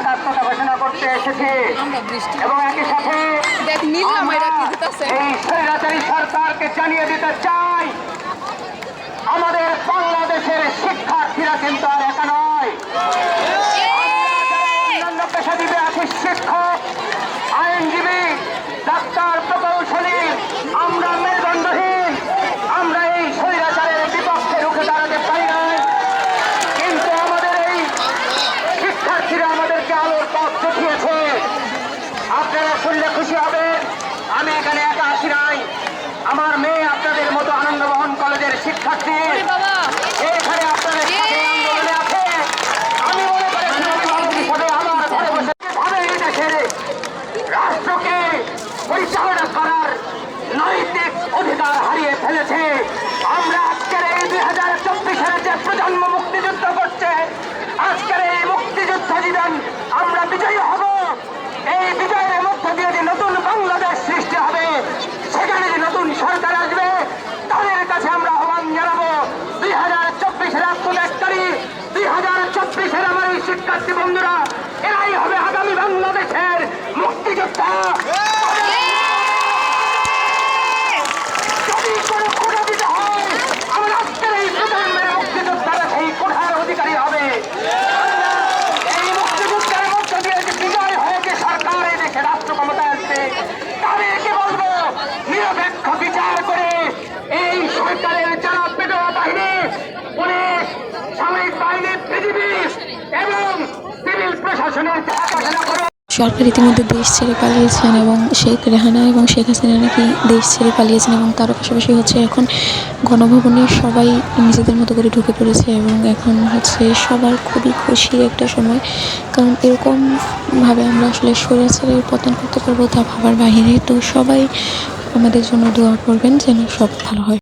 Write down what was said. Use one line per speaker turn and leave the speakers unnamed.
একাত্মতা ঘোষণা করতে এসেছি। এবং একই সাথে
দেখ নীল নামা এটা কি দিতেছে?
এই স্বৈরাচারী সরকারকে জানিয়ে দিতে চাই আমাদের বাংলাদেশের শিক্ষার্থীরা কিন্তু আর একা নয়। অন্যান্য পেশাজীবী আছে শিক্ষক।
বাবা।
এখানে আপনাদের আন্দোলনে আছে। আমি মনে করি অভিভাবক আমার ঘরে বসে যেভাবে এই দেশের রাষ্ট্রকে পরিচালনা করার
সরকার ইতিমধ্যে দেশ ছেড়ে পালিয়েছেন এবং শেখ রেহানা এবং শেখ হাসিনা নাকি দেশ ছেড়ে পালিয়েছেন এবং তারও পাশাপাশি হচ্ছে এখন গণভবনে সবাই নিজেদের মতো করে ঢুকে পড়েছে এবং এখন হচ্ছে সবার খুবই খুশির একটা সময়। কারণ এরকমভাবে আমরা আসলে স্বৈরাচারের পতন করতে পারব তা ভাবার বাহিরে। তো সবাই আমাদের জন্য দোয়া করবেন যেন সব ভালো হয়।